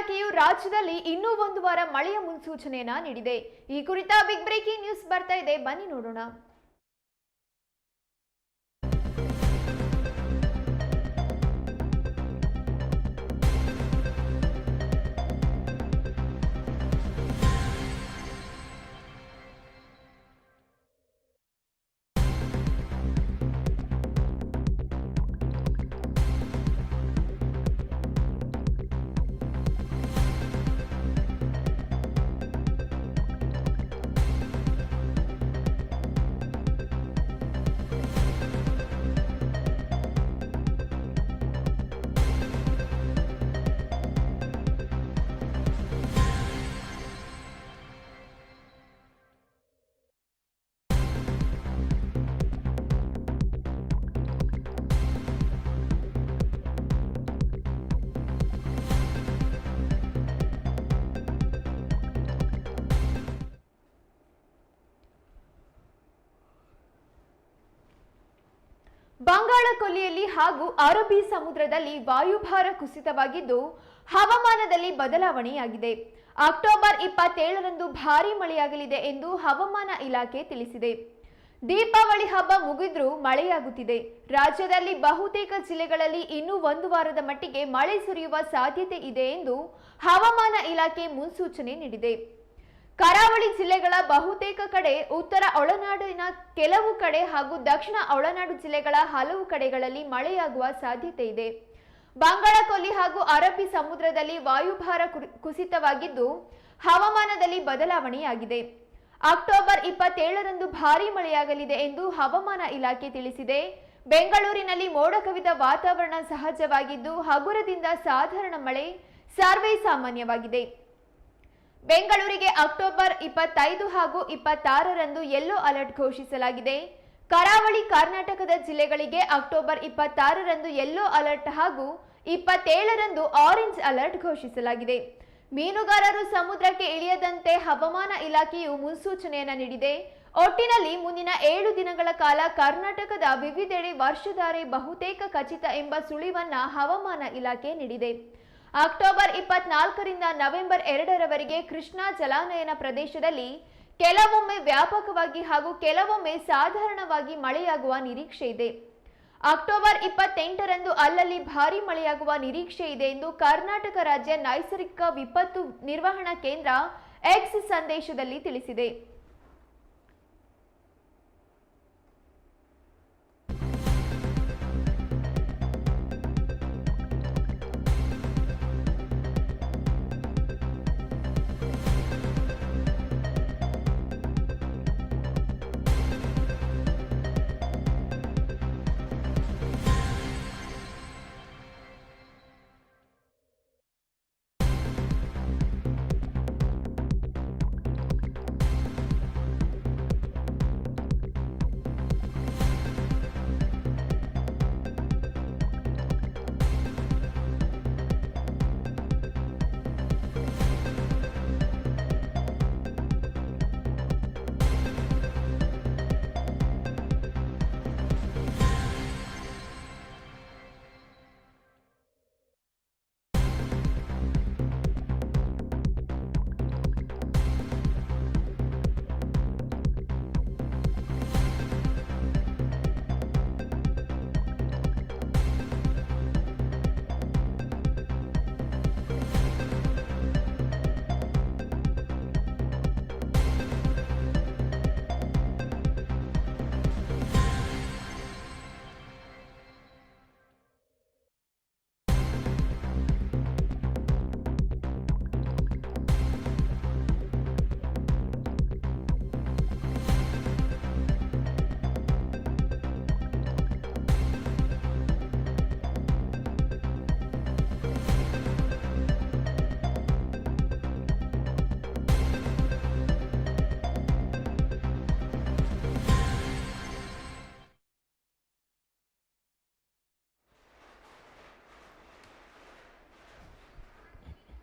ಇಲಾಖೆಯು ರಾಜ್ಯದಲ್ಲಿ ಇನ್ನೂ ಒಂದು ವಾರ ಮಳೆಯ ಮುನ್ಸೂಚನೆಯನ್ನ ನೀಡಿದೆ. ಈ ಕುರಿತ ಬಿಗ್ ಬ್ರೇಕಿಂಗ್ ನ್ಯೂಸ್ ಬರ್ತಾ ಇದೆ. ಬನ್ನಿ ನೋಡೋಣ. ಬಂಗಾಳ ಕೊಲ್ಲಿಯಲ್ಲಿ ಹಾಗೂ ಅರಬ್ಬಿ ಸಮುದ್ರದಲ್ಲಿ ವಾಯುಭಾರ ಕುಸಿತವಾಗಿದ್ದು, ಹವಾಮಾನದಲ್ಲಿ ಬದಲಾವಣೆಯಾಗಿದೆ. ಅಕ್ಟೋಬರ್ ಇಪ್ಪತ್ತೇಳರಂದು ಭಾರೀ ಮಳೆಯಾಗಲಿದೆ ಎಂದು ಹವಾಮಾನ ಇಲಾಖೆ ತಿಳಿಸಿದೆ. ದೀಪಾವಳಿ ಹಬ್ಬ ಮುಗಿದ್ರೂ ಮಳೆಯಾಗುತ್ತಿದೆ. ರಾಜ್ಯದಲ್ಲಿ ಬಹುತೇಕ ಜಿಲ್ಲೆಗಳಲ್ಲಿ ಇನ್ನೂ ಒಂದು ವಾರದ ಮಟ್ಟಿಗೆ ಮಳೆ ಸುರಿಯುವ ಸಾಧ್ಯತೆ ಇದೆ ಎಂದು ಹವಾಮಾನ ಇಲಾಖೆ ಮುನ್ಸೂಚನೆ ನೀಡಿದೆ. ಕರಾವಳಿ ಜಿಲ್ಲೆಗಳ ಬಹುತೇಕ ಕಡೆ, ಉತ್ತರ ಒಳನಾಡಿನ ಕೆಲವು ಕಡೆ ಹಾಗೂ ದಕ್ಷಿಣ ಒಳನಾಡು ಜಿಲ್ಲೆಗಳ ಹಲವು ಕಡೆಗಳಲ್ಲಿ ಮಳೆಯಾಗುವ ಸಾಧ್ಯತೆ ಇದೆ. ಬಂಗಾಳಕೊಲ್ಲಿ ಹಾಗೂ ಅರಬ್ಬಿ ಸಮುದ್ರದಲ್ಲಿ ವಾಯುಭಾರ ಕುಸಿತವಾಗಿದ್ದು, ಹವಾಮಾನದಲ್ಲಿ ಬದಲಾವಣೆಯಾಗಿದೆ. ಅಕ್ಟೋಬರ್ ಇಪ್ಪತ್ತೇಳರಂದು ಭಾರೀ ಮಳೆಯಾಗಲಿದೆ ಎಂದು ಹವಾಮಾನ ಇಲಾಖೆ ತಿಳಿಸಿದೆ. ಬೆಂಗಳೂರಿನಲ್ಲಿ ಮೋಡ ಕವಿದ ವಾತಾವರಣ ಸಹಜವಾಗಿದ್ದು, ಹಗುರದಿಂದ ಸಾಧಾರಣ ಮಳೆ ಸರ್ವೇ ಸಾಮಾನ್ಯವಾಗಿದೆ. ಬೆಂಗಳೂರಿಗೆ ಅಕ್ಟೋಬರ್ ಇಪ್ಪತ್ತೈದು ಹಾಗೂ ಇಪ್ಪತ್ತಾರರಂದು ಯೆಲ್ಲೋ ಅಲರ್ಟ್ ಘೋಷಿಸಲಾಗಿದೆ. ಕರಾವಳಿ ಕರ್ನಾಟಕದ ಜಿಲ್ಲೆಗಳಿಗೆ ಅಕ್ಟೋಬರ್ ಇಪ್ಪತ್ತಾರರಂದು ಯೆಲ್ಲೋ ಅಲರ್ಟ್ ಹಾಗೂ ಇಪ್ಪತ್ತೇಳರಂದು ಆರೆಂಜ್ ಅಲರ್ಟ್ ಘೋಷಿಸಲಾಗಿದೆ. ಮೀನುಗಾರರು ಸಮುದ್ರಕ್ಕೆ ಇಳಿಯದಂತೆ ಹವಾಮಾನ ಇಲಾಖೆಯು ಮುನ್ಸೂಚನೆಯನ್ನು ನೀಡಿದೆ. ಒಟ್ಟಿನಲ್ಲಿ ಮುಂದಿನ ಏಳು ದಿನಗಳ ಕಾಲ ಕರ್ನಾಟಕದ ವಿವಿಧೆಡೆ ವರ್ಷಧಾರೆ ಬಹುತೇಕ ಖಚಿತ ಎಂಬ ಸುಳಿವನ್ನ ಹವಾಮಾನ ಇಲಾಖೆ ನೀಡಿದೆ. ಅಕ್ಟೋಬರ್ ಇಪ್ಪತ್ನಾಲ್ಕರಿಂದ ನವೆಂಬರ್ ಎರಡರವರೆಗೆ ಕೃಷ್ಣಾ ಜಲಾನಯನ ಪ್ರದೇಶದಲ್ಲಿ ಕೆಲವೊಮ್ಮೆ ವ್ಯಾಪಕವಾಗಿ ಹಾಗೂ ಕೆಲವೊಮ್ಮೆ ಸಾಧಾರಣವಾಗಿ ಮಳೆಯಾಗುವ ನಿರೀಕ್ಷೆ ಇದೆ. ಅಕ್ಟೋಬರ್ ಇಪ್ಪತ್ತೆಂಟರಂದು ಅಲ್ಲಲ್ಲಿ ಭಾರೀ ಮಳೆಯಾಗುವ ನಿರೀಕ್ಷೆ ಇದೆ ಎಂದು ಕರ್ನಾಟಕ ರಾಜ್ಯ ನೈಸರ್ಗಿಕ ವಿಪತ್ತು ನಿರ್ವಹಣಾ ಕೇಂದ್ರ ಎಕ್ಸ್ ಸಂದೇಶದಲ್ಲಿ ತಿಳಿಸಿದೆ.